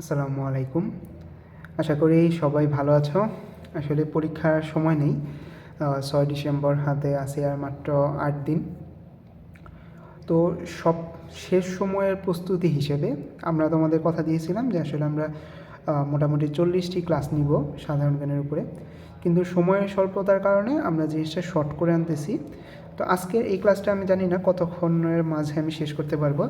আসসালামু আলাইকুম। আশা করি সবাই ভালো আছো। আসলে পরীক্ষার সময় নেই। ছয় ডিসেম্বর হাতে আছে আর মাত্র আট দিন। তো সব শেষ সময়ের প্রস্তুতি হিসেবে আমরা তোমাদের কথা দিয়েছিলাম যে আসলে আমরা মোটামুটি চল্লিশটি ক্লাস নিব সাধারণ জ্ঞানের উপরে। কিন্তু সময়ের স্বল্পতার কারণে আমরা জিনিসটা শর্ট করে আনতেছি। তো আজকের এই ক্লাসটা আমি জানি না কতক্ষণের মাঝে আমি শেষ করতে পারব।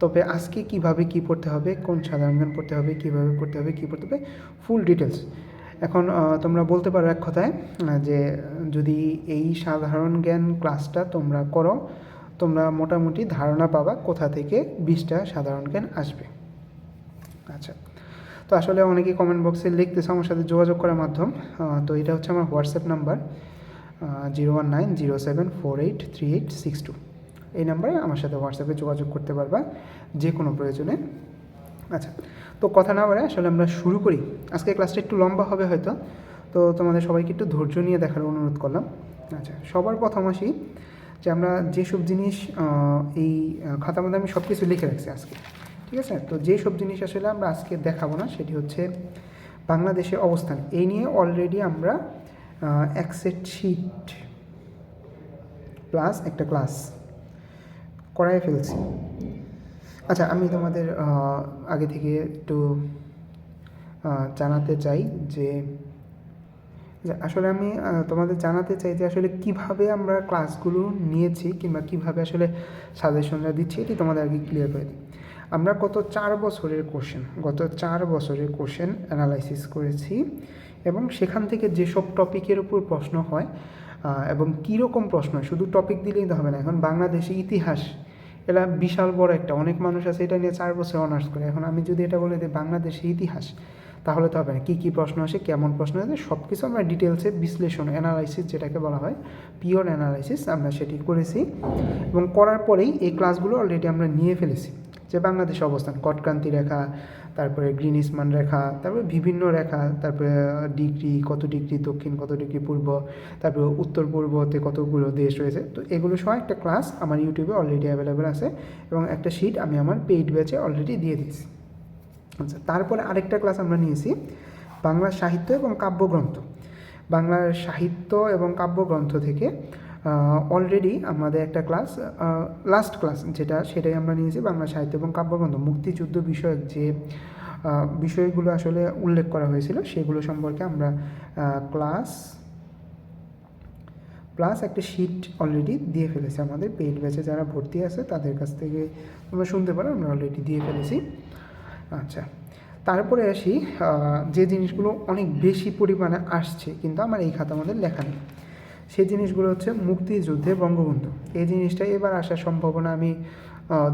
তবে আজকে কীভাবে কি পড়তে হবে, কোন সাধারণ জ্ঞান পড়তে হবে, কীভাবে পড়তে হবে, কি পড়তে হবে ফুল ডিটেলস এখন তোমরা বলতে পারো এক কথায় যে যদি এই সাধারণ জ্ঞান ক্লাসটা তোমরা করো, তোমরা মোটামুটি ধারণা পাবা কোথা থেকে বিশটা সাধারণ জ্ঞান আসবে। আচ্ছা তো আসলে অনেকেই কমেন্ট বক্সে লিখতেছে, আমার সাথে যোগাযোগ করার মাধ্যম। তো এটা হচ্ছে আমার WhatsApp number zero one nine zero seven four eight three eight six two এই নাম্বারে আমার সাথে হোয়াটসঅ্যাপে যোগাযোগ করতে পারবা, যে কোনো প্রয়োজনে। আচ্ছা তো কথা না বলে আসলে আমরা শুরু করি। আজকে ক্লাসটা একটু লম্বা হবে হয়তো। তো তোমাদের সবাইকে একটু ধৈর্য নিয়ে দেখার অনুরোধ করলাম। আচ্ছা সবার প্রথম আসি যে আমরা যেসব জিনিস এই খাতার মধ্যে আমি সব কিছু লিখে রাখছি আজকে, ঠিক আছে? তো যেসব জিনিস আসলে আমরা আজকে দেখাবো না, সেটি হচ্ছে বাংলাদেশের অবস্থান। এই নিয়ে অলরেডি আমরা এক সেট শিট প্লাস একটা ক্লাস করাই ফেলছি। আচ্ছা আমি তোমাদের আগে থেকে একটু জানাতে চাই যে আসলে আমি তোমাদের জানাতে চাই যে আসলে কীভাবে আমরা ক্লাসগুলো নিয়েছি কিংবা কীভাবে আসলে সাজেশনটা দিচ্ছি এটি তোমাদের আগে ক্লিয়ার করে দিই। আমরা গত চার বছরের কোশ্চেন গত চার বছরের কোশ্চেন অ্যানালাইসিস করেছি। এবং সেখান থেকে যেসব টপিকের উপর প্রশ্ন হয় এবং কীরকম প্রশ্ন শুধু টপিক দিলেই তো হবে না। এখন বাংলাদেশে ইতিহাস, এটা বিশাল বড় একটা, অনেক মানুষ আছে এটা নিয়ে চার বছর অনার্স করে। এখন আমি যদি এটা বলে দিই, বাংলাদেশে ইতিহাস, তাহলে তো হবে না। কী কী প্রশ্ন আসে, কেমন প্রশ্ন আসে সব কিছু আমরা ডিটেলসে বিশ্লেষণ অ্যানালাইসিস যেটাকে বলা হয় পিওর অ্যানালাইসিস আমরা সেটি করেছি। এবং করার পরেই এই ক্লাসগুলো অলরেডি আমরা নিয়ে ফেলেছি। যে বাংলাদেশ অবস্থান, কটক্রান্তি রেখা, তারপরে গ্রিনিসমান রেখা, তারপরে বিভিন্ন রেখা, তারপরে ডিগ্রি, কত ডিগ্রি দক্ষিণ, কত ডিগ্রি পূর্ব, তারপরে উত্তর পূর্বতে কতগুলো দেশ রয়েছে। তো এগুলো সহ একটা ক্লাস আমার ইউটিউবে অলরেডি অ্যাভেলেবেল আছে এবং একটা শিট আমি আমার পেইড ব্যাচে অলরেডি দিয়ে দিয়েছি আচ্ছা তারপরে আরেকটা ক্লাস আমরা নিয়েছি, বাংলা সাহিত্য এবং কাব্যগ্রন্থ। বাংলার সাহিত্য এবং কাব্যগ্রন্থ থেকে অলরেডি আমাদের একটা ক্লাস লাস্ট ক্লাস যেটা সেটাই আমরা নিয়েছি, বাংলা সাহিত্য এবং কাব্যগ্রন্থ। মুক্তিযুদ্ধ বিষয়ক যে বিষয়গুলো আসলে উল্লেখ করা হয়েছিল, সেগুলো সম্পর্কে আমরা ক্লাস প্লাস একটা শিট অলরেডি দিয়ে ফেলেছি আমাদের। পেইড ব্যাচে যারা ভর্তি আছে, তাদের কাছ থেকে তোমরা শুনতে পারো, আমরা অলরেডি দিয়ে ফেলেছি। আচ্ছা তারপরে আসি যে জিনিসগুলো অনেক বেশি পরিমাণে আসছে, কিন্তু আমার এই খাতার মধ্যে লেখা নেই। সেই জিনিসগুলো হচ্ছে মুক্তিযুদ্ধে বঙ্গবন্ধু। এই জিনিসটা এবার আসার সম্ভাবনা আমি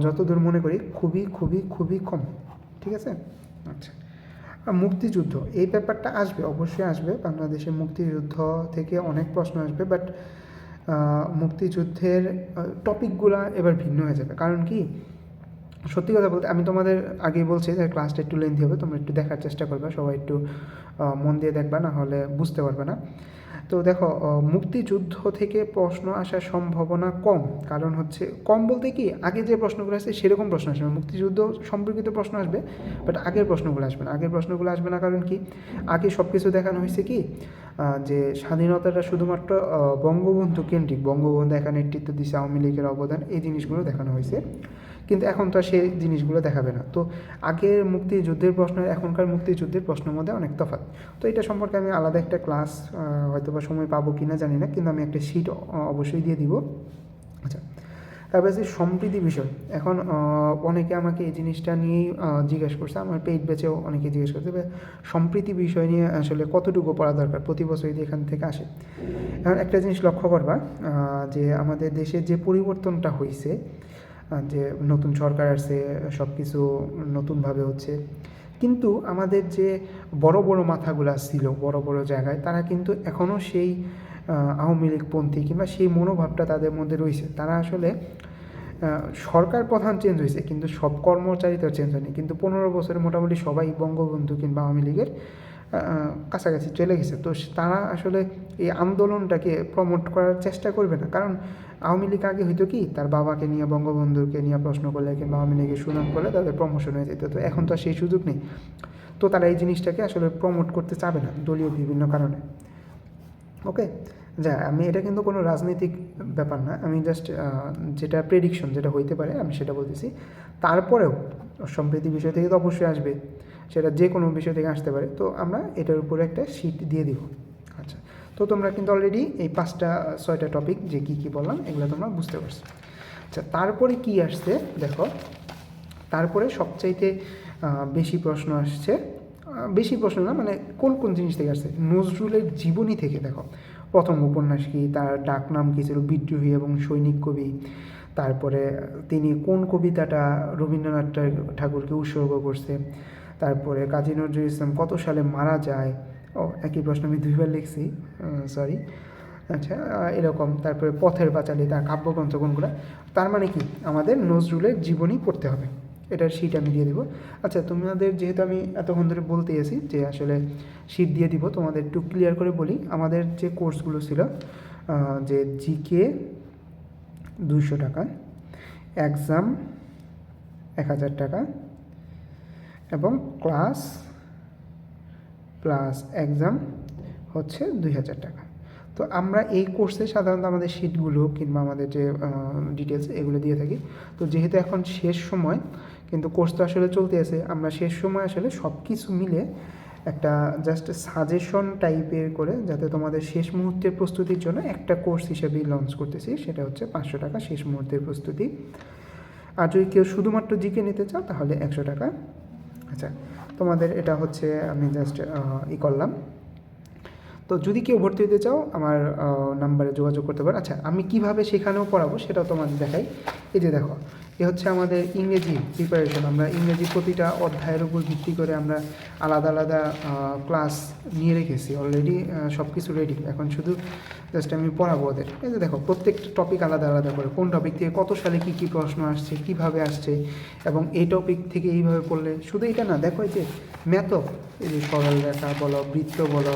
যতদূর মনে করি, খুবই খুবই খুবই কম। ঠিক আছে? আচ্ছা। মুক্তিযুদ্ধ, এই ব্যাপারটা আসবে, অবশ্যই আসবে। বাংলাদেশের মুক্তিযুদ্ধ থেকে অনেক প্রশ্ন আসবে বাট মুক্তিযুদ্ধের টপিকগুলো এবার ভিন্ন হয়ে যাবে। কারণ কি? সত্যি কথা বলতে, আমি তোমাদের আগেই বলছি যে ক্লাসটা একটু লেন্থি হবে, তোমরা একটু দেখার চেষ্টা করবে, সবাই একটু মন দিয়ে দেখবা, না হলে বুঝতে পারবে না। তো দেখো মুক্তিযুদ্ধ থেকে প্রশ্ন আসার সম্ভাবনা কম। কারণ হচ্ছে, কম বলতে কি, আগে যে প্রশ্নগুলো আসছে সেরকম প্রশ্ন আসবে মুক্তিযুদ্ধ সম্পর্কিত প্রশ্ন আসবে বাট আগের প্রশ্নগুলো আসবে না। আগের প্রশ্নগুলো আসবে না কারণ কি, আগে সব কিছু দেখানো হয়েছে কি যে স্বাধীনতাটা শুধুমাত্র বঙ্গবন্ধু কেন্দ্রিক, বঙ্গবন্ধু একা নেতৃত্ব দিচ্ছে আওয়ামী লীগের অবদান, এই জিনিসগুলো দেখানো হয়েছে। কিন্তু এখন তো সেই জিনিসগুলো দেখাবে না। তো আগের মুক্তিযুদ্ধের প্রশ্ন, এখনকার মুক্তিযুদ্ধের প্রশ্নের মধ্যে অনেক তফাৎ। তো এটা সম্পর্কে আমি আলাদা একটা ক্লাস হয়তো বা সময় পাবো কি না জানি না, কিন্তু আমি একটা শিট অবশ্যই দিয়ে দিব। আচ্ছা তারপরে যে সম্প্রীতি বিষয়। এখন অনেকে আমাকে এই জিনিসটা নিয়েই জিজ্ঞেস করছে, আমার পেইড বেচেও অনেকে জিজ্ঞেস করছে সম্প্রীতি বিষয় নিয়ে আসলে কতটুকু পড়া দরকার প্রতি বছর যদি এখান থেকে আসে। এখন একটা জিনিস লক্ষ্য করবা যে আমাদের দেশে যে পরিবর্তনটা হয়েছে যে নতুন সরকার আসছে সব কিছু নতুনভাবে হচ্ছে। কিন্তু আমাদের যে বড় বড় মাথাগুলো ছিল বড় বড় জায়গায়, তারা কিন্তু এখনও সেই আওয়ামী লীগপন্থী কিংবা সেই মনোভাবটা তাদের মধ্যে রয়েছে। তারা আসলে সরকার প্রধান চেঞ্জ হয়েছে, কিন্তু সব কর্মচারী তো চেঞ্জ হয়নি। কিন্তু পনেরো বছরে মোটামুটি সবাই বঙ্গবন্ধু কিংবা আওয়ামী লীগের কাছাকাছি চলে গেছে। তো তারা আসলে এই আন্দোলনটাকে প্রমোট করার চেষ্টা করবে না। কারণ আওয়ামী লীগ আগে হয়তো কি, তার বাবাকে নিয়ে, বঙ্গবন্ধুকে নিয়ে প্রশ্ন করলে কিংবা আওয়ামী লীগের সুনাম করলে তাদের প্রমোশন হয়ে যেত। তো এখন তো সেই সুযোগ নেই। তো তারা এই জিনিসটাকে আসলে প্রমোট করতে চাবে না, দলীয় বিভিন্ন কারণে। ওকে যা, আমি এটা কিন্তু কোনো রাজনৈতিক ব্যাপার না। আমি জাস্ট যেটা প্রেডিকশন যেটা হইতে পারে আমি সেটা বলতেছি। তারপরেও সম্প্রীতি বিষয় থেকে তো অবশ্যই আসবে। সেটা যে কোনো বিষয় থেকে আসতে পারে, তো আমরা এটার উপরে একটা শিট দিয়ে দিব। আচ্ছা তো তোমরা কিন্তু অলরেডি এই পাঁচটা, ছয়টা টপিক যে কী কী বললাম, এগুলো তোমরা বুঝতে পারছ। আচ্ছা তারপরে কি আসছে দেখো, তারপরে সবচাইতে বেশি প্রশ্ন আসছে বেশি প্রশ্ন না মানে কোন কোন জিনিস থেকে আসছে? নজরুলের জীবনী থেকে দেখো। প্রথম উপন্যাস কি, তার ডাকনাম কী ছিল? বিদ্রোহী এবং সৈনিক কবি। তারপরে তিনি কোন কবিতাটা রবীন্দ্রনাথ ঠাকুরকে উৎসর্গ করছে? তারপরে কাজী নজরুল ইসলাম কত সালে মারা যায়? ও, একই প্রশ্ন আমি দুইবার লিখছি সরি আচ্ছা এরকম। তারপরে পথের পাঁচালী তার কাব্যগ্রন্থ কোনগুলো? তার মানে কি? আমাদের নজরুলের জীবনী পড়তে হবে। এটার শিট আমি দিয়ে দিব। আচ্ছা তোমাদের যেহেতু আমি এতক্ষণ ধরে বলতে এসেছি যে আসলে শিট দিয়ে দিব, তোমাদের একটু ক্লিয়ার করে বলি। আমাদের যে কোর্সগুলো ছিল যে জিকে দুইশো টাকা এক্সাম এক হাজার টাকা এবং ক্লাস প্লাস এক্সাম হচ্ছে দুই হাজার টাকা। তো আমরা এই কোর্সে সাধারণত আমাদের শিটগুলো কিংবা আমাদের যে ডিটেলস এগুলো দিয়ে থাকি। তো যেহেতু এখন শেষ সময়, কিন্তু কোর্স তো আসলে চলতে আছে, আমরা শেষ সময় আসলে সব কিছু মিলে একটা জাস্ট সাজেশন টাইপের করে যাতে তোমাদের শেষ মুহূর্তের প্রস্তুতির জন্য একটা কোর্স হিসেবেই লঞ্চ করতেছি, সেটা হচ্ছে পাঁচশো টাকা শেষ মুহূর্তের প্রস্তুতি। আর যদি কেউ শুধুমাত্র জিকে নিতে চাও, তাহলে একশো টাকা আচ্ছা তোমাদের এটা হচ্ছে আমি জাস্ট ই করলাম। তো যদি কেউ ভর্তি হতে চাও, আমার নাম্বারে যোগাযোগ করতে পারো। আচ্ছা আমি কীভাবে সেখানেও পড়াবো সেটাও তোমাদের দেখাই। এই যে দেখো এ হচ্ছে আমাদের ইংরেজি প্রিপারেশন আমরা ইংরেজি প্রতিটা অধ্যায়ের উপর ভিত্তি করে আমরা আলাদা আলাদা ক্লাস নিয়ে রেখেছি। অলরেডি সব কিছু রেডি এখন শুধু জাস্ট আমি পড়াবো ওদের। এই যে দেখো প্রত্যেকটা টপিক আলাদা আলাদা করে। কোন টপিক থেকে কত সালে কী কী প্রশ্ন আসছে, কীভাবে আসছে, এবং এই টপিক থেকে এইভাবে পড়লে শুধু এটা না, দেখো এই যে ম্যাথ এই যে সরল রেখা বলো, বৃত্ত বলো,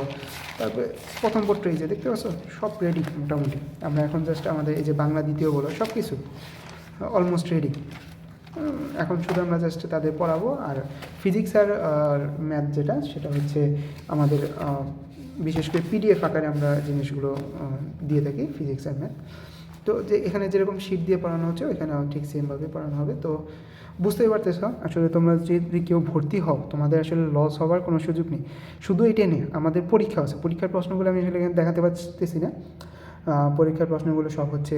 তারপরে প্রথম পত্র এই যে, দেখতে পাচ্ছ? সব রেডি মোটামুটি। আমরা এখন জাস্ট আমাদের এই যে বাংলা দ্বিতীয় বলো সব কিছু অলমোস্ট রেডি এখন শুধু আমরা জাস্ট তাদের পড়াবো, আর ফিজিক্স আর ম্যাথ যেটা, সেটা হচ্ছে আমাদের বিশেষ করে পিডিএফ আকারে আমরা জিনিসগুলো দিয়ে থাকি ফিজিক্স আর ম্যাথ তো যে এখানে যেরকম শিট দিয়ে পড়ানো হচ্ছে এখানেও ঠিক সেমভাবে পড়ানো হবে। তো বুঝতেই পারতেছ, আসলে তোমরা যদি কেউ ভর্তি হও, তোমাদের আসলে লস হওয়ার কোনো সুযোগ নেই। শুধু এটাই নেই আমাদের পরীক্ষা আছে। পরীক্ষার প্রশ্নগুলো আমি আসলে এখানে দেখাতে পারতেছি না। পরীক্ষার প্রশ্নগুলো সব হচ্ছে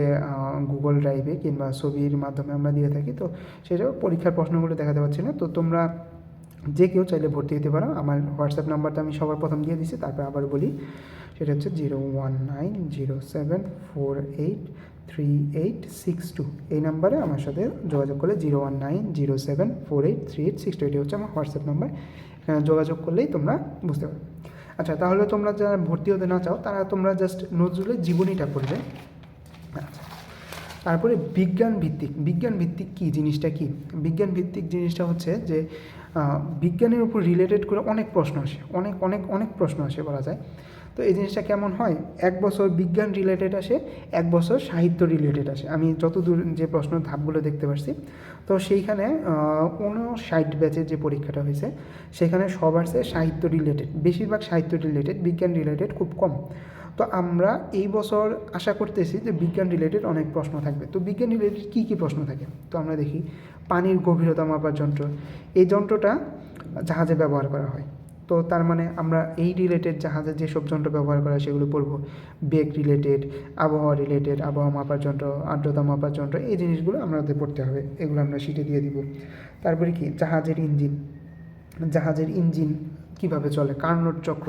গুগল ড্রাইভে কিংবা ছবির মাধ্যমে আমরা দিয়ে থাকি। তো সেটাও পরীক্ষার প্রশ্নগুলো দেখাতে পারছি না। তো তোমরা যে কেউ চাইলে ভর্তি হতে পারো। আমার হোয়াটসঅ্যাপ নাম্বারটা আমি সবার প্রথম দিয়ে দিচ্ছি তারপর আবার বলি। সেটা হচ্ছে zero one nine zero seven four eight three eight six two. এই নাম্বারে আমার সাথে যোগাযোগ করলে zero one nine zero seven four eight three eight six two এটি হচ্ছে আমার হোয়াটসঅ্যাপ নাম্বার যোগাযোগ করলেই তোমরা বুঝতে পারবে। আচ্ছা তাহলে তোমরা যারা ভর্তি হতে না চাও, তারা তোমরা জাস্ট নজরুলের জীবনীটা পড়বে। আচ্ছা তারপরে বিজ্ঞান ভিত্তিক। বিজ্ঞান ভিত্তিক কী? জিনিসটা কি? বিজ্ঞান ভিত্তিক জিনিসটা হচ্ছে যে বিজ্ঞানের উপর রিলেটেড করে অনেক প্রশ্ন আসে। অনেক অনেক অনেক প্রশ্ন আসে বলা যায়। তো এই জিনিসটা কেমন হয়? এক বছর বিজ্ঞান রিলেটেড আসে, এক বছর সাহিত্য রিলেটেড আসে। আমি যতদূর যে প্রশ্ন ধাপগুলো দেখতে পাচ্ছি তো সেইখানে ষাট ব্যাচের যে পরীক্ষাটা হয়েছে, সেখানে সবার চেয়ে সাহিত্য রিলেটেড বেশিরভাগ সাহিত্য রিলেটেড বিজ্ঞান রিলেটেড খুব কম। তো আমরা এই বছর আশা করতেছি যে বিজ্ঞান রিলেটেড অনেক প্রশ্ন থাকবে। তো বিজ্ঞান রিলেটেড কী কী প্রশ্ন থাকে? তো আমরা দেখি, পানির গভীরতা মাপার যন্ত্র। এই যন্ত্রটা জাহাজে ব্যবহার করা হয়। তো তার মানে আমরা এই রিলেটেড জাহাজে যেসব যন্ত্র ব্যবহার করা সেগুলো পড়ব। বেগ রিলেটেড আবহাওয়া রিলেটেড আবহাওয়া মাপার যন্ত্র, আর্দ্রতা মাপার যন্ত্র, এই জিনিসগুলো আমাদের পড়তে হবে। এগুলো আমরা শিটে দিয়ে দিব। তারপরে কি? জাহাজের ইঞ্জিন। জাহাজের ইঞ্জিন কীভাবে চলে? কার্নোট চক্র।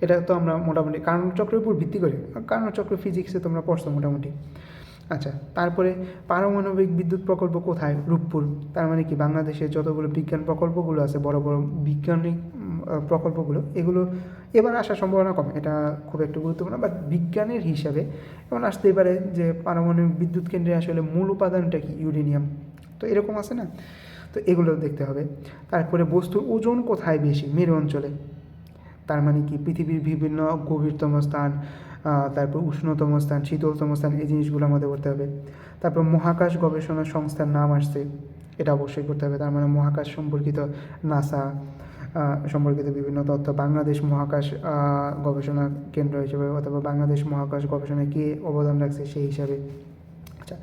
এটা তো আমরা মোটামুটি, কার্নোট চক্রের উপর ভিত্তি করে, কার্নোট চক্র ফিজিক্সে তোমরা পড়ছো মোটামুটি। আচ্ছা তারপরে পারমাণবিক বিদ্যুৎ প্রকল্প কোথায়? রূপপুর। তার মানে কি বাংলাদেশের যতগুলো বিজ্ঞান প্রকল্পগুলো আছে, বড় বড় বিজ্ঞানিক প্রকল্পগুলো, এগুলো এবার আসার সম্ভাবনা কম। এটা খুব একটু গুরুত্বপূর্ণ বাট বিজ্ঞানের হিসাবে এমন আসতেই পারে যে পারমাণবিক বিদ্যুৎ কেন্দ্রে আসলে মূল উপাদানটা কি? ইউরেনিয়াম। তো এরকম আছে না? তো এগুলো দেখতে হবে। তারপরে বস্তুর ওজন কোথায় বেশি? মেরু অঞ্চলে। তার মানে কি? পৃথিবীর বিভিন্ন গভীরতম স্থান তারপর উষ্ণতম স্থান, শীতলতম স্থান, এই জিনিসগুলো আমাদের করতে হবে। তারপর মহাকাশ গবেষণা সংস্থার নাম আসছে, এটা অবশ্যই করতে হবে। তার মানে মহাকাশ সম্পর্কিত নাসা সম্পর্কিত বিভিন্ন তথ্য, বাংলাদেশ মহাকাশ গবেষণা কেন্দ্র হিসেবে অথবা বাংলাদেশ মহাকাশ গবেষণায় কে অবদান রাখছে সেই হিসাবে। আচ্ছা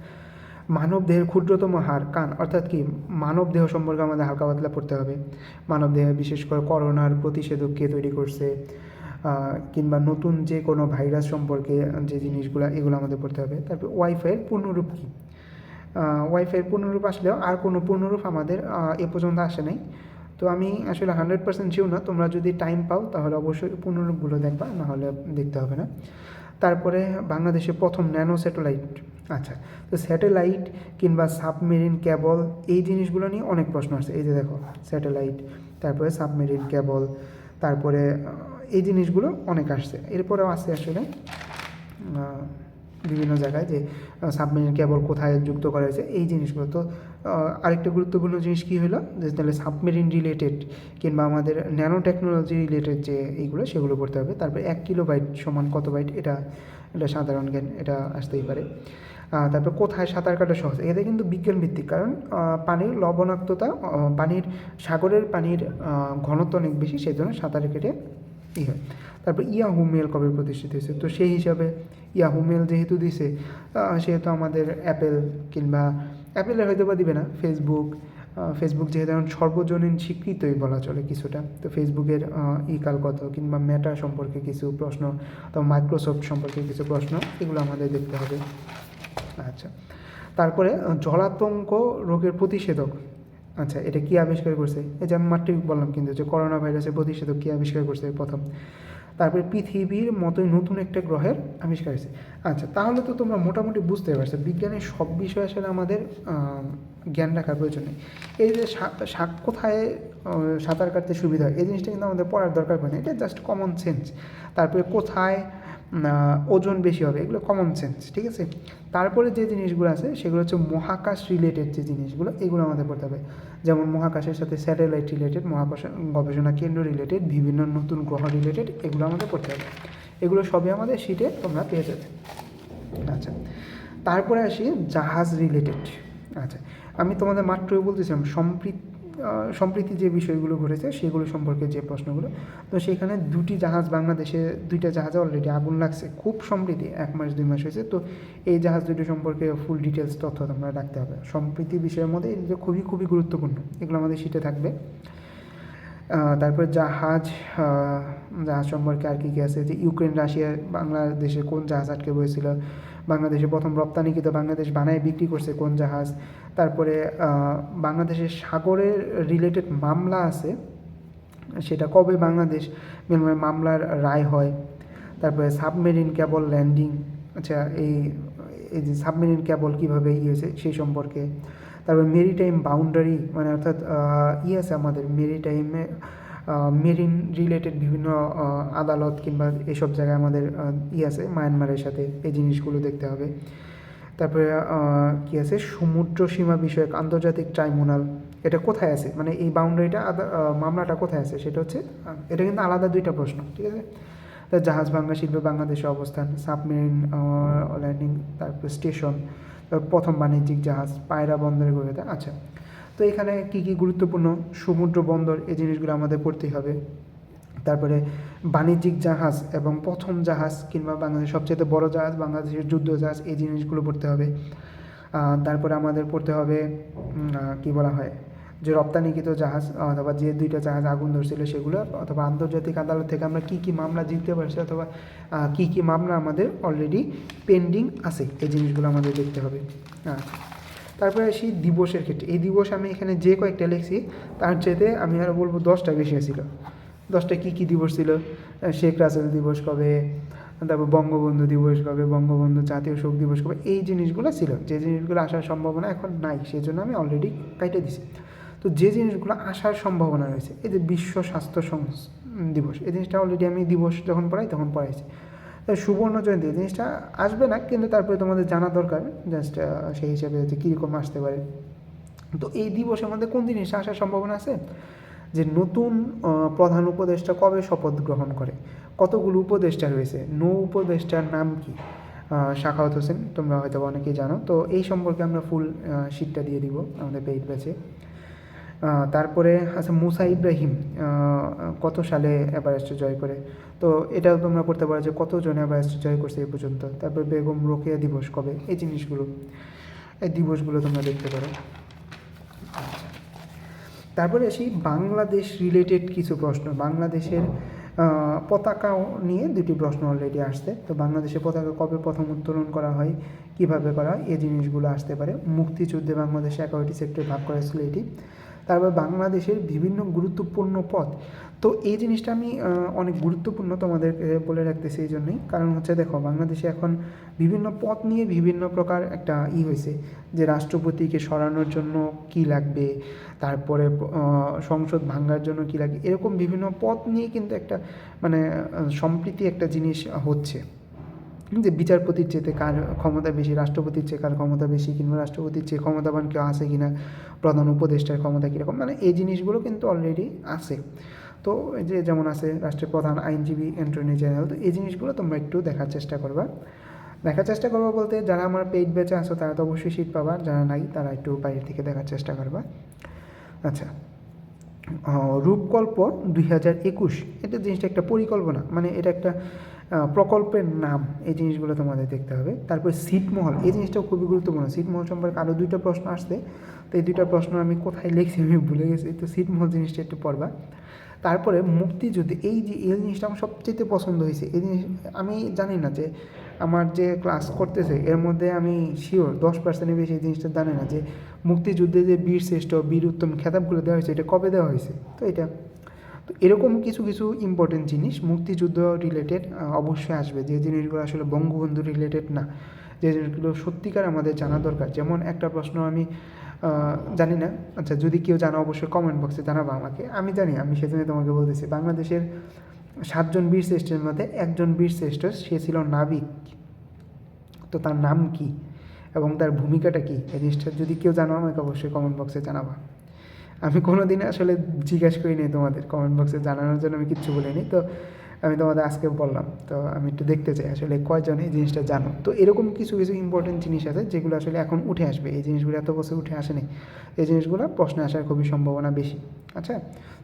মানব দেহের ক্ষুদ্রতম হার, কান, অর্থাৎ কি? মানব দেহ সম্পর্কে আমাদের হালকা পাতলা পড়তে হবে। মানব দেহে বিশেষ করে করোনার প্রতিষেধক কে তৈরি করছে? কিংবা নতুন যে কোনো ভাইরাস সম্পর্কে যে জিনিসগুলো, এগুলো আমাদের পড়তে হবে। তারপর ওয়াইফাইয়ের পূর্ণরূপ কী? ওয়াইফাইয়ের পূর্ণরূপ আসলেও আর কোনো পূর্ণরূপ আমাদের এ পর্যন্ত আসে নাই। তো আমি আসলে হান্ড্রেড পার্সেন্ট শিওর না, তোমরা যদি টাইম পাও, তাহলে অবশ্যই পূর্ণরূপগুলো দেখবা, নাহলে দেখতে হবে না। তারপরে বাংলাদেশে প্রথম ন্যানো স্যাটেলাইট আচ্ছা তো স্যাটেলাইট কিংবা সাবমেরিন ক্যাবল এই জিনিসগুলো নিয়ে অনেক প্রশ্ন আছে এই যে দেখো স্যাটেলাইট তারপরে সাবমেরিন ক্যাবল তারপরে এই জিনিসগুলো অনেক আসছে। এরপরেও আছে আসলে বিভিন্ন জায়গায় যে সাবমেরিন কেবল কোথায় যুক্ত করা হয়েছে, এই জিনিসগুলো। তো আরেকটা গুরুত্বপূর্ণ জিনিস কী হলো? যে, তাহলে সাবমেরিন রিলেটেড কিংবা আমাদের ন্যানো টেকনোলজি রিলেটেড যে এইগুলো, সেগুলো পড়তে হবে। তারপরে এক কিলো বাইট সমান কত বাইট এটা এটা সাধারণ জ্ঞান, এটা আসতেই পারে। তারপর কোথায় সাঁতার কাটা সহজ? এটা কিন্তু বিজ্ঞান ভিত্তিক কারণ পানির লবণাক্ততা পানির, সাগরের পানির ঘনত্ব অনেক বেশি সেই জন্য সাঁতার কেটে ই হয় তারপর ইয়াহু মেল কবে প্রতিষ্ঠিত হয়েছে? তো সেই হিসাবে ইয়াহু মেল যেহেতু দিছে সেহেতু আমাদের অ্যাপেল কিংবা অ্যাপেলের হয়তো বা দিবে না, ফেসবুক ফেসবুক যেহেতু এখন সর্বজনীন স্বীকৃতই বলা চলে কিছুটা। তো ফেসবুকের ইকাল কত কিংবা মেটা সম্পর্কে কিছু প্রশ্ন, তো মাইক্রোসফট সম্পর্কে কিছু প্রশ্ন, এগুলো আমাদের দেখতে হবে। আচ্ছা। তারপরে জলাতঙ্ক রোগের প্রতিষেধক আচ্ছা এটা কি আবিষ্কার করছে? এই যে আমি মাত্রই বললাম কিন্তু যে করোনা ভাইরাসের প্রতিষেধক কি আবিষ্কার করছে প্রথম। তারপরে পৃথিবীর মতোই নতুন একটা গ্রহের আবিষ্কার হয়েছে। আচ্ছা তাহলে তো তোমরা মোটামুটি বুঝতে পারছ, বিজ্ঞানের সব বিষয় আসলে আমাদের জ্ঞান রাখার প্রয়োজন নেই। এই যে সা- কোথায় সাঁতার কাটতে সুবিধা এই জিনিসটা কিন্তু আমাদের পড়ার দরকার পড়ে না, এটা জাস্ট কমন সেন্স তারপরে কোথায় ওজন বেশি হবে এগুলো কমন সেন্স ঠিক আছে? তারপরে যে জিনিসগুলো আছে সেগুলো হচ্ছে মহাকাশ রিলেটেড যে জিনিসগুলো এগুলো আমাদের পড়তে হবে। যেমন মহাকাশের সাথে স্যাটেলাইট রিলেটেড মহাকাশ গবেষণা কেন্দ্র রিলেটেড বিভিন্ন নতুন গ্রহ রিলেটেড এগুলো আমাদের পড়তে হবে। এগুলো সবই আমাদের শিটে তোমরা পেয়ে যাবে। আচ্ছা তারপরে আসি জাহাজ রিলেটেড আচ্ছা আমি তোমাদের মাত্রই বলতেছিলাম সম্প্রীতি আহ, সম্প্রীতি যে বিষয়গুলো ঘটেছে, সেগুলো সম্পর্কে যে প্রশ্নগুলো, তো সেখানে দুটি জাহাজ বাংলাদেশে, দুইটা জাহাজে অলরেডি আগুন লাগছে, খুব সম্প্রীতি, এক মাস, দুই মাস হয়েছে, তো এই জাহাজ দুটো সম্পর্কে ফুল ডিটেলস তথ্য তোমরা রাখতে হবে। সম্প্রীতি বিষয়ের মধ্যে এগুলো খুবই খুবই গুরুত্বপূর্ণ, এগুলো আমাদের শিটে থাকবে। তারপরে জাহাজ জাহাজ সম্পর্কে আর কী কী আছে? যে ইউক্রেন, রাশিয়া, বাংলাদেশে কোন জাহাজ আটকে পড়েছিল? বাংলাদেশে প্রথম রপ্তানিকৃত বাংলাদেশ বানায় বিক্রি করছে কোন জাহাজ? তারপরে বাংলাদেশের সাগরের রিলেটেড মামলা আছে। সেটা কবে বাংলাদেশ মানে মামলার রায় হয়? তারপরে সাবমেরিন কেবল ল্যান্ডিং আচ্ছা এই এই যে সাবমেরিন কেবল কীভাবে ইয়ে হয়েছে সেই সম্পর্কে। তারপরে মেরিটাইম বাউন্ডারি মানে অর্থাৎ আহ, ই আছে আমাদের মেরিটাইমে মেরিন রিলেটেড বিভিন্ন আদালত কিংবা এসব জায়গায় আমাদের ই আছে মায়ানমারের সাথে এই জিনিসগুলো দেখতে হবে। তারপরে কি আছে? সমুদ্র সীমা বিষয়ক আন্তর্জাতিক ট্রাইব্যুনাল। এটা কোথায় আছে? মানে এই বাউন্ডারিটা মামলাটা কোথায় আছে? সেটা হচ্ছে এটা কিন্তু আলাদা দুইটা প্রশ্ন ঠিক আছে? জাহাজ ভাঙ্গা শিল্পে বাংলাদেশের অবস্থান সাবমেরিন ল্যান্ডিং তারপর স্টেশন প্রথম বাণিজ্যিক জাহাজ, পায়রা বন্দরে গড়ে আচ্ছা তো এখানে কী কী গুরুত্বপূর্ণ সমুদ্র বন্দর এই জিনিসগুলো আমাদের পড়তেই হবে। তারপরে বাণিজ্যিক জাহাজ এবং প্রথম জাহাজ কিংবা বাংলাদেশের সবচেয়ে বড় জাহাজ, বাংলাদেশের যুদ্ধ জাহাজ, এই জিনিসগুলো পড়তে হবে। তারপরে আমাদের পড়তে হবে কি বলা হয়? যে রপ্তানিকৃত জাহাজ, অথবা যে দুইটা জাহাজ আগুন ধরছিল সেগুলো, অথবা আন্তর্জাতিক আদালত থেকে আমরা কী কী মামলা জিততে পারছি, অথবা কী কী মামলা আমাদের অলরেডি পেন্ডিং আছে, এই জিনিসগুলো আমাদের দেখতে হবে। আচ্ছা তারপরে আসি দিবসের ক্ষেত্রে। এই দিবস আমি এখানে যে কয়েকটা লিখছি, তার চাইতে আমি আরও বলব দশটা বেশি ছিল দশটা কী কী দিবস ছিল? শেখ রাসেল দিবস কবে? তারপর বঙ্গবন্ধু দিবস কবে? বঙ্গবন্ধু জাতীয় শোক দিবস কবে? এই জিনিসগুলো ছিল। যে জিনিসগুলো আসার সম্ভাবনা এখন নাই সেই জন্য আমি অলরেডি কাইটে দিছি। তো যে জিনিসগুলো আসার সম্ভাবনা রয়েছে, এই যে বিশ্ব স্বাস্থ্য সংস- দিবস, এই জিনিসটা অলরেডি আমি দিবস যখন পড়াই তখন পড়াইছি। সুবর্ণ জয়ন্তী, এই জিনিসটা আসবে না, কিন্তু তারপরে তোমাদের জানা দরকার জাস্ট সেই হিসাবে যে কীরকম আসতে পারে। তো এই দিবসের মধ্যে কোন জিনিসটা আসার সম্ভাবনা আছে? যে নতুন প্রধান উপদেষ্টা কবে শপথ গ্রহণ করে? কতগুলো উপদেষ্টা রয়েছে? নৌ উপদেষ্টার নাম কি? শাখাওয়াত হোসেন, তোমরা হয়তো অনেকেই জানো। তো এই সম্পর্কে আমরা ফুল শিটটা দিয়ে দিব, আমাদের পেইড ব্যাচে তারপরে আছে মুসা ইব্রাহিম কত সালে এভারেস্ট জয় করে? তো এটাও তোমরা করতে পারো যে কতজন এভারেস্ট জয় করছে এই পর্যন্ত। তারপর বেগম রোকেয়া দিবস কবে? এই জিনিসগুলো এই দিবসগুলো তোমরা দেখতে পারো। তারপরে আসি বাংলাদেশ রিলেটেড কিছু প্রশ্ন। বাংলাদেশের আহ, পতাকাও নিয়ে দুটি প্রশ্ন অলরেডি আসছে। তো বাংলাদেশের পতাকা কবে প্রথম উত্তোলন করা হয় কীভাবে করা হয় এই জিনিসগুলো আসতে পারে। মুক্তিযুদ্ধে বাংলাদেশে এগারোটি সেক্টর ভাগ করা এটি। তারপর বাংলাদেশের বিভিন্ন গুরুত্বপূর্ণ পথ। তো এই জিনিসটা আমি অনেক গুরুত্বপূর্ণ তোমাদের বলে রাখতেছি এই জন্যই। কারণ হচ্ছে দেখো, বাংলাদেশে এখন বিভিন্ন পথ নিয়ে বিভিন্ন প্রকার একটা ই হয়েছে যে রাষ্ট্রপতিকে সরানোর জন্য কি লাগবে, তারপরে সংসদ ভাঙার জন্য কি লাগবে, এরকম বিভিন্ন পথ নিয়ে কিন্তু একটা মানে সম্প্রীতি একটা জিনিস হচ্ছে। যে বিচারপতির চেয়ে কার ক্ষমতা বেশি, রাষ্ট্রপতির চেয়ে কার ক্ষমতা বেশি কিংবা রাষ্ট্রপতির চেয়ে ক্ষমতাবান কেউ আছে কিনা, প্রধান উপদেষ্টার ক্ষমতা কীরকম মানে এই জিনিসগুলো কিন্তু অলরেডি আছে। তো এই যে যেমন আছে রাষ্ট্রের প্রধান আইনজীবী অ্যান্টর্নি জেনারেল, তো এই জিনিসগুলো তোমরা একটু দেখার চেষ্টা করবা। দেখার চেষ্টা করবা বলতে যারা আমার পেইড ব্যাচে আসো তারা তো অবশ্যই সিট পাবা, যারা নাই তারা একটু বাইরে থেকে দেখার চেষ্টা করবা। আচ্ছা রূপকল্প দুই হাজার একুশ, এটা জিনিসটা একটা পরিকল্পনা মানে এটা একটা প্রকল্পের নাম এই জিনিসগুলো তোমাদের দেখতে হবে। তারপর ছিটমহল এই জিনিসটাও খুবই গুরুত্বপূর্ণ। ছিটমহল সম্পর্কে আরও দুইটা প্রশ্ন আসছে। তো এই দুইটা প্রশ্ন আমি কোথায় লিখছি আমি ভুলে গেছি। তো সিটমহল জিনিসটা একটু পড়বা। তারপরে মুক্তিযুদ্ধে এই যে, এই জিনিসটা আমার সবচেয়ে পছন্দ হয়েছে। এই জিনিস, আমি জানি না যে, আমার যে ক্লাস করতেছে, এর মধ্যে আমি শিওর দশ পার্সেন্টের বেশি এই জিনিসটা জানি না যে, মুক্তিযুদ্ধে যে বীর শ্রেষ্ঠ, বীর উত্তম খেতাবগুলো দেওয়া হয়েছে, এটা কবে দেওয়া হয়েছে? তো এটা তো এরকম কিছু কিছু ইম্পর্টেন্ট জিনিস মুক্তিযুদ্ধ রিলেটেড অবশ্যই আসবে। যে জিনিসগুলো আসলে বঙ্গবন্ধু রিলেটেড না, যে জিনিসগুলো সত্যিকার আমাদের জানা দরকার। যেমন একটা প্রশ্ন আমি জানি না। আচ্ছা যদি কেউ জানো, অবশ্যই কমেন্ট বক্সে জানাব আমাকে। আমি জানি, আমি সেজন্য তোমাকে বলতেছি, বাংলাদেশের সাতজন বীর শ্রেষ্ঠের মধ্যে একজন বীর শ্রেষ্ঠ, সে ছিল নাবিক। তো তার নাম কি? এবং তার ভূমিকাটা কি? এই জিনিসটা যদি কেউ জানো, আমাকে অবশ্যই কমেন্ট বক্সে জানাবা। আমি কোনো দিন আসলে জিজ্ঞেস করিনি তোমাদের কমেন্ট বক্সে জানানোর জন্য, আমি কিচ্ছু বলিনি। তো আমি তোমাদের আজকে বললাম, তো আমি একটু দেখতে চাই আসলে কয়জন এই জিনিসটা জানো। তো এরকম কিছু কিছু ইম্পর্টেন্ট জিনিস আছে যেগুলো আসলে এখন উঠে আসবে। এই জিনিসগুলো এত বছর উঠে আসেনি। এই জিনিসগুলো প্রশ্নে আসার খুবই সম্ভাবনা বেশি। আচ্ছা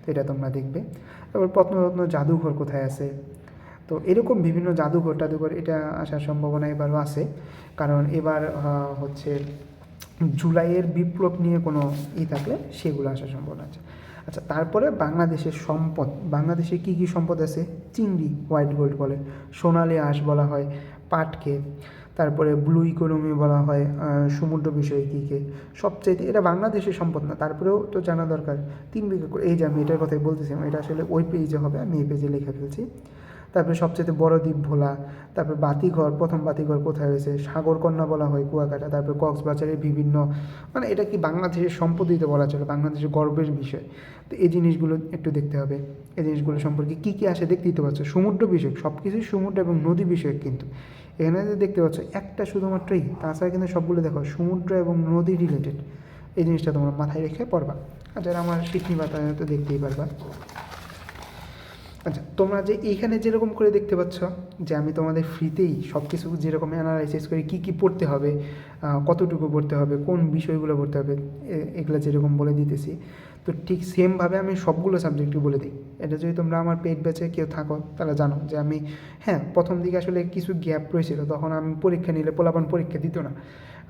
তো এটা তোমরা দেখবে। তারপর প্রত্নরত্ন জাদুঘর কোথায় আছে? তো এরকম বিভিন্ন জাদুঘর টাদুঘর এটা আসার সম্ভাবনা এবারও আছে। কারণ এবার হচ্ছে জুলাইয়ের বিপ্লব নিয়ে কোনো ই থাকলে সেগুলো আসার সম্ভাবনা আছে। আচ্ছা তারপরে বাংলাদেশের সম্পদ। বাংলাদেশে কী কী সম্পদ আছে? চিংড়ি হোয়াইট গোল্ড বলে, সোনালি আঁশ বলা হয়, পাটকে, তারপরে ব্লু ইকোনমি বলা হয় সমুদ্র বিষয়ে কী কী। সবচেয়ে এটা বাংলাদেশের সম্পদ না, তারপরেও তো জানা দরকার। তিন বিঘা এই যে আমি এটার কথাই বলতেছিলাম, এটা আসলে ওই পেজে হবে, আমি এই পেজে লিখে ফেলছি। তারপরে সবচেয়ে বড় দ্বীপ ভোলা, তারপরে বাতিঘর, প্রথম বাতিঘর কোথায় হয়েছে? সাগরকন্যা বলা হয় কুয়াকাটা, তারপরে কক্সবাজারের বিভিন্ন মানে এটা কি বাংলাদেশের সম্পত্তিতে বলা চলে, বাংলাদেশের গর্বের বিষয়। তো এই জিনিসগুলো একটু দেখতে হবে। এই জিনিসগুলো সম্পর্কে কী কী আসে দেখতেই তো পাচ্ছ? সমুদ্র বিষয়ক সব কিছুই সমুদ্র এবং নদী বিষয়ক কিন্তু। এখানে দেখতে পাচ্ছ, একটা শুধুমাত্রই তাছাড়া কিন্তু সবগুলো দেখো, সমুদ্র এবং নদী রিলেটেড এই জিনিসটা তোমরা মাথায় রেখে পড়বা। আর যারা আমার শিকনি পাতা তো দেখতেই পারবা। আচ্ছা তোমরা যে এইখানে যেরকম করে দেখতে পাচ্ছ যে আমি তোমাদের ফ্রিতেই সব কিছু যেরকম অ্যানালাইসিস করে, কী কী পড়তে হবে কতটুকু পড়তে হবে, কোন বিষয়গুলো পড়তে হবে এগুলো যেরকম বলে দিতেছি, তো ঠিক সেমভাবে আমি সবগুলো সাবজেক্টই বলে দিই। এটা যদি তোমরা আমার পেট ব্যাচে কেউ থাকো, তাহলে জানো যে আমি হ্যাঁ প্রথম দিকে আসলে কিছু গ্যাপ রয়েছিল তখন আমি পরীক্ষা নিলে পোলাপান পরীক্ষা দিত না।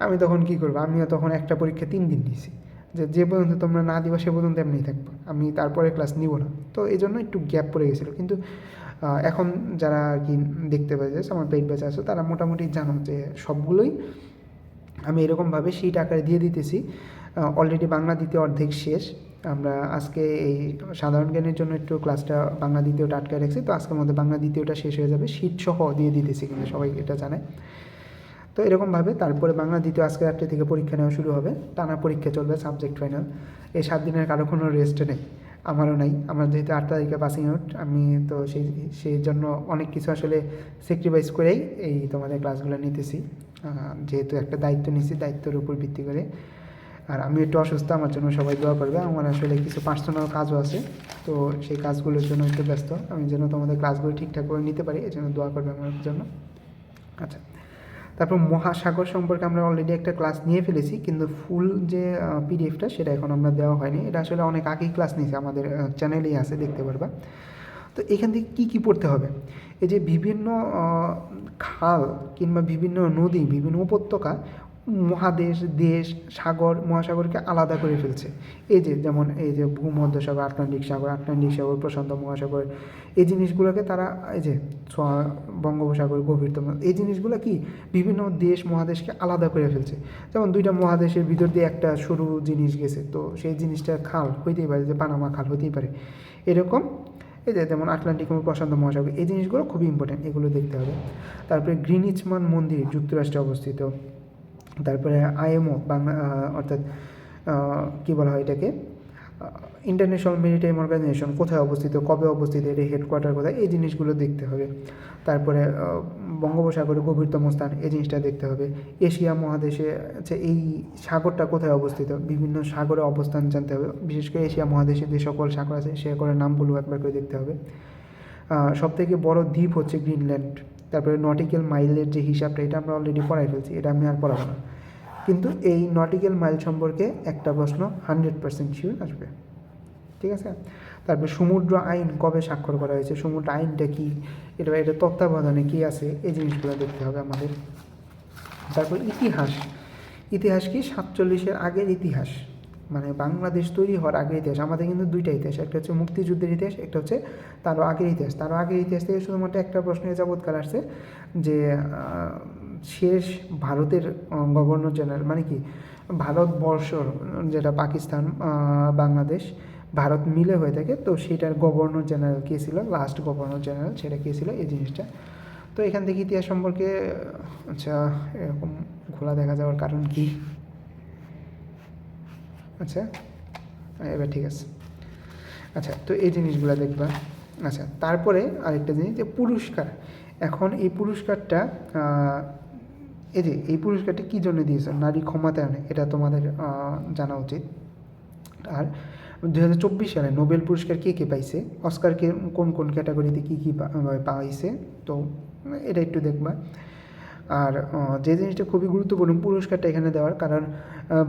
আমি তখন কী করব? আমিও তখন একটা পরীক্ষা তিন দিন দিয়েছি যে যে পর্যন্ত তোমরা না দিবা সে পর্যন্ত এমনি থাকব। আমি তারপরে ক্লাস নিব না। তো এই জন্য একটু গ্যাপ পড়ে গেছিল। কিন্তু এখন যারা আর কি দেখতে পাচ্ছে আমার পেট ব্যাচে আছে তারা মোটামুটি জানো যে, সবগুলোই আমি এরকমভাবে শিট আকারে দিয়ে দিতেছি। অলরেডি বাংলা দ্বিতীয় অর্ধেক শেষ। আমরা আজকে এই সাধারণ জ্ঞানের জন্য একটু ক্লাসটা বাংলা দ্বিতীয়টা আটকায় রাখছি। তো আজকের মধ্যে বাংলা দ্বিতীয়টা শেষ হয়ে যাবে। শীত সহ দিয়ে দিতেছি কিন্তু সবাই এটা জানে। তো এরকমভাবে তারপরে বাংলা দ্বিতীয় আজকে রাত্রে থেকে পরীক্ষা নেওয়া শুরু হবে। টানা পরীক্ষা চলবে সাবজেক্ট ফাইনাল এই সাত দিনের কারও কোনো রেস্ট নেই, আমারও নাই। আমার যেহেতু আট তারিখে পাসিং আউট আমি তো সেই সেই জন্য অনেক কিছু আসলে স্যাক্রিফাইস করেই এই তোমাদের ক্লাসগুলো নিতেছি। যেহেতু একটা দায়িত্ব নিছি, দায়িত্বের উপর ভিত্তি করে। আর আমি একটু অসুস্থ, আমার জন্য সবাই দোয়া করবে। আমার আসলে কিছু পার্সোনাল কাজও আছে, তো সেই কাজগুলোর জন্য একটু ব্যস্ত। আমি যেন তোমাদের ক্লাসগুলো ঠিকঠাক করে নিতে পারি এই জন্য দোয়া করবে আমার জন্য। আচ্ছা। তারপর মহাসাগর সম্পর্কে আমরা অলরেডি একটা ক্লাস নিয়ে ফেলেছি, কিন্তু ফুল যে পিডিএফটা সেটা এখন আমরা দেওয়া হয়নি। এটা আসলে অনেক আগেই ক্লাস নিয়েছি, আমাদের চ্যানেলেই আছে, দেখতে পারবা। তো এখান থেকে কী কী পড়তে হবে? এই যে বিভিন্ন খাল কিংবা বিভিন্ন নদী, বিভিন্ন উপত্যকা মহাদেশ, দেশ, সাগর, মহাসাগরকে আলাদা করে ফেলছে। এই যে যেমন এই যে ভূমধ্যসাগর, আটলান্টিক সাগর আটলান্টিক সাগর, প্রশান্ত মহাসাগর, এই জিনিসগুলোকে তারা এই যে বঙ্গোপসাগর, গভীরতম, এই জিনিসগুলো কি বিভিন্ন দেশ, মহাদেশকে আলাদা করে ফেলছে। যেমন দুইটা মহাদেশের ভিতর দিয়ে একটা সরু জিনিস গেছে, তো সেই জিনিসটা খাল হইতেই পারে, যে পানামা খাল হতেই পারে। এরকম এই যে যেমন আটলান্টিক এবং প্রশান্ত মহাসাগর, এই জিনিসগুলো খুবই ইম্পর্টেন্ট এগুলো দেখতে হবে। তারপরে গ্রিনিচমান মন্দির যুক্তরাষ্ট্রে অবস্থিত। তারপরে আইএমও, বাংলা অর্থাৎ কী বলা হয় এটাকে? ইন্টারন্যাশনাল মেরিটাইম অর্গানাইজেশন কোথায় অবস্থিত, কবে অবস্থিত এর হেডকোয়ার্টার কোথায়, এই জিনিসগুলো দেখতে হবে। তারপরে বঙ্গোপসাগরের গভীরতম স্থান, এই জিনিসটা দেখতে হবে। এশিয়া মহাদেশে আচ্ছা এই সাগরটা কোথায় অবস্থিত? বিভিন্ন সাগরে অবস্থান জানতে হবে। বিশেষ করে এশিয়া মহাদেশে যে সকল সাগর আছে, সে সাগরের নামগুলো একবার করে দেখতে হবে। সব থেকে বড় দ্বীপ হচ্ছে গ্রিনল্যান্ড। তারপরে নটিক্যাল মাইলের যে হিসাবটা, এটা আমরা অলরেডি পড়াই ফেলছি, এটা আমি আর পড়াবো না। কিন্তু এই নটিক্যাল মাইল সম্পর্কে একটা প্রশ্ন হান্ড্রেড পার্সেন্ট শিওর আসবে। ঠিক আছে? তারপরে সমুদ্র আইন কবে স্বাক্ষর করা হয়েছে, সমুদ্র আইনটা কী, এটা এটা তত্ত্বাবধানে কী আছে, এই জিনিসগুলো দেখতে হবে আমাদের। তারপর ইতিহাস ইতিহাস কি সাতচল্লিশের আগের ইতিহাস? মানে বাংলাদেশ তৈরি হওয়ার আগের ইতিহাস, আমাদের কিন্তু দুইটা ইতিহাস, একটা হচ্ছে মুক্তিযুদ্ধের ইতিহাস, একটা হচ্ছে তারও আগের ইতিহাস। তারও আগের ইতিহাস থেকে শুধুমাত্র একটা প্রশ্নের যাবৎকাল আসছে যে শেষ ভারতের গভর্নর জেনারেল মানে কি? ভারতবর্ষর যেটা পাকিস্তান বাংলাদেশ, ভারত মিলে হয়ে থাকে, তো সেটার গভর্নর জেনারেল কে ছিল? লাস্ট গভর্নর জেনারেল সেটা কে ছিল? এই জিনিসটা। তো এখান থেকে ইতিহাস সম্পর্কে আচ্ছা এরকম খোলা দেখা যাওয়ার কারণ কি? আচ্ছা এবার ঠিক আছে। আচ্ছা তো এই জিনিসগুলো দেখবা। আচ্ছা তারপরে আরেকটা জিনিস যে পুরস্কার। এখন এই পুরস্কারটা এই যে, এই পুরস্কারটা কী জন্য দিয়েছে? নারী ক্ষমতায়নে, এটা তোমাদের জানা উচিত। আর দু হাজার চব্বিশ সালে নোবেল পুরস্কার কে কে পাইছে? অস্কারকে কোন কোন ক্যাটাগরিতে কী কী পাইছে? তো এটা একটু দেখবা। আর যে জিনিসটা খুবই গুরুত্বপূর্ণ পুরস্কারটা এখানে দেওয়ার, কারণ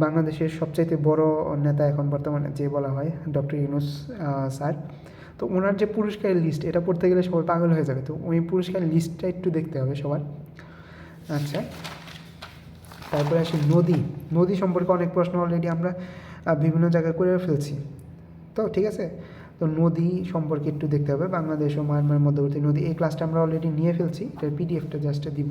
বাংলাদেশের সবচাইতে বড় নেতা এখন বর্তমানে যে বলা হয় ডক্টর ইউনুস স্যার। তো ওনার যে পুরস্কারের লিস্ট এটা পড়তে গেলে সবাই পাগল হয়ে যাবে। তো ওই পুরস্কারের লিস্টটা একটু দেখতে হবে সবার। আচ্ছা। তারপরে আসি নদী। নদী সম্পর্কে অনেক প্রশ্ন অলরেডি আমরা বিভিন্ন জায়গায় করে ফেলছি। তো ঠিক আছে? তো নদী সম্পর্কে একটু দেখতে হবে। বাংলাদেশ ও মায়ানমার মধ্যবর্তী নদী, এই ক্লাসটা আমরা অলরেডি নিয়ে ফেলছি। এটার পিডিএফটা জাস্ট দিব।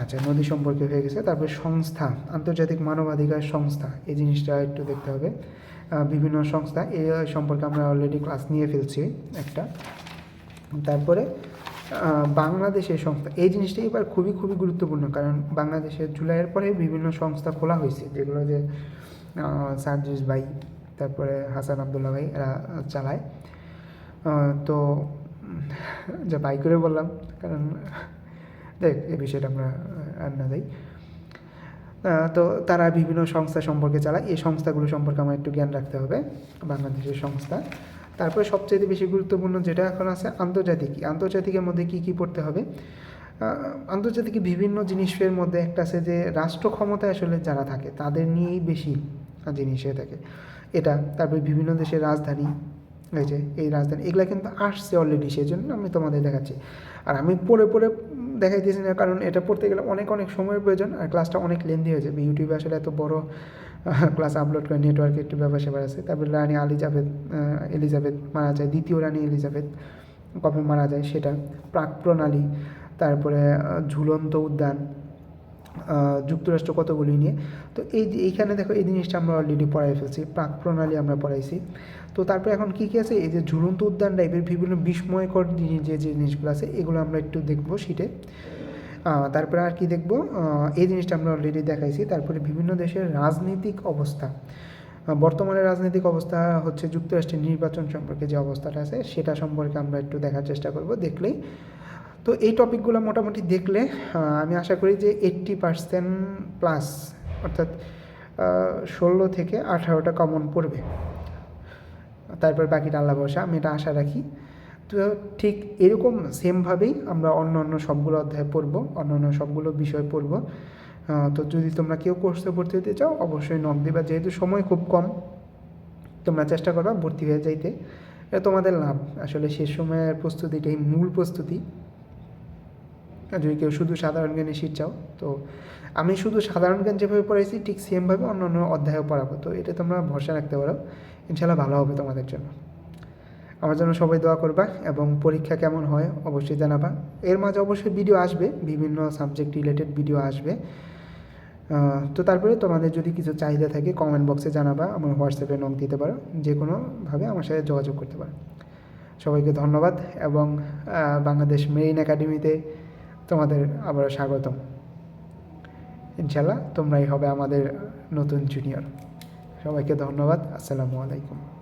আচ্ছা নদী সম্পর্কে হয়ে গেছে। তারপরে সংস্থা, আন্তর্জাতিক মানবাধিকার সংস্থা, এই জিনিসটা একটু দেখতে হবে। বিভিন্ন সংস্থা এই সম্পর্কে আমরা অলরেডি ক্লাস নিয়ে ফেলছি একটা। তারপরে বাংলাদেশের সংস্থা, এই জিনিসটা এবার খুবই খুবই গুরুত্বপূর্ণ। কারণ বাংলাদেশের জুলাইয়ের পরে বিভিন্ন সংস্থা খোলা হয়েছে, যেগুলো যে সার্জিস ভাই, তারপরে হাসান আবদুল্লাহ ভাই, এরা চালায়। তো, যা বাই করে বললাম, কারণ দেখ এই বিষয়টা আমরা আর না যাই তো তারা বিভিন্ন সংস্থা সম্পর্কে চালায়। এই সংস্থাগুলো সম্পর্কে আমার একটু জ্ঞান রাখতে হবে, বাংলাদেশের সংস্থা। তারপরে সবচেয়ে বেশি গুরুত্বপূর্ণ যেটা এখন আছে আন্তর্জাতিক। আন্তর্জাতিকের মধ্যে কি কি পড়তে হবে? আন্তর্জাতিক বিভিন্ন জিনিসের মধ্যে একটা আছে যে, রাষ্ট্র ক্ষমতায় আসলে যারা থাকে, তাদের নিয়েই বেশি জিনিস হয়ে থাকে। এটা, তারপরে বিভিন্ন দেশের রাজধানী, এই যে, এই রাজধানী, এগুলা কিন্তু আসছে অলরেডি সেই জন্য আমি তোমাদের দেখাচ্ছি। আর আমি পড়ে পড়ে দেখাইতেছি না, কারণ এটা পড়তে গেলে অনেক অনেক সময়ের প্রয়োজন আর ক্লাসটা অনেক লেন্দি হয়ে যাবে ইউটিউবে আসলে এত বড় ক্লাস আপলোড করে নেটওয়ার্কের একটু ব্যাপার সেবার আছে। তারপরে রানী আলিজাবেথ এলিজাবেথ মারা যায়, দ্বিতীয় রানী এলিজাবেথ, কবে মারা যায় সেটা? প্রাক প্রণালী, তারপরে ঝুলন্ত উদ্যান যুক্তরাষ্ট্র কতগুলি নিয়ে। তো এই এইখানে দেখো এই জিনিসটা আমরা অলরেডি পড়াই ফেলছি, প্রাক প্রণালী আমরা পড়াইছি। তো তারপরে এখন কী কী আছে? এই যে ঝুলন্ত উদ্যান টাইপের বিভিন্ন বিস্ময়কর যে জিনিসগুলো আছে, এগুলো আমরা একটু দেখব শীটে তারপরে আর কি দেখব? এই জিনিসটা আমরা অলরেডি দেখাইছি। তারপরে বিভিন্ন দেশের রাজনৈতিক অবস্থা। বর্তমানে রাজনৈতিক অবস্থা হচ্ছে যুক্তরাষ্ট্রের নির্বাচন সম্পর্কে যে অবস্থাটা আছে, সেটা সম্পর্কে আমরা একটু দেখার চেষ্টা করব। দেখলেই তো এই টপিকগুলো মোটামুটি দেখলে আমি আশা করি যে এইট্টি পার্সেন্ট প্লাস অর্থাৎ ষোলো থেকে আঠারোটা কমন পড়বে। তারপর বাকিটা আল্লাহ ভরসা, আমি এটা আশা রাখি। তো ঠিক এরকম সেমভাবেই আমরা অন্য অন্য সবগুলো অধ্যায় পড়ব, অন্য অন্য সবগুলো বিষয় পড়ব। তো যদি তোমরা কেউ কোর্সে ভর্তি হতে চাও, অবশ্যই নক দিবা। যেহেতু সময় খুব কম, তোমরা চেষ্টা করবা ভর্তি হয়ে যাইতে। তোমাদের লাভ। আসলে শেষ সময়ের প্রস্তুতিটাই মূল প্রস্তুতি। আর যদি কেউ শুধু সাধারণ জ্ঞানে শীত চাও, তো আমি শুধু সাধারণ জ্ঞান যেভাবে পড়াইছি, ঠিক সেমভাবে অন্য অন্য অধ্যায়ও পড়াবো। তো এটা তোমরা ভরসা রাখতে পারো। ইনশাল্লাহ ভালো হবে তোমাদের জন্য। আমার জন্য সবাই দোয়া করবা এবং পরীক্ষা কেমন হয় অবশ্যই জানাবা। এর মাঝে অবশ্যই ভিডিও আসবে, বিভিন্ন সাবজেক্ট রিলেটেড ভিডিও আসবে। তো তারপরে তোমাদের যদি কিছু চাহিদা থাকে কমেন্ট বক্সে জানাবা, আমার হোয়াটসঅ্যাপে নক দিতে পারো। যে কোনোভাবে আমার সাথে যোগাযোগ করতে পারো। সবাইকে ধন্যবাদ এবং বাংলাদেশ মেরিন একাডেমিতে তোমাদের আবার স্বাগতম। ইনশাল্লাহ তোমরাই হবে আমাদের নতুন জুনিয়র সবাইকে ধন্যবাদ। আসসালামু আলাইকুম।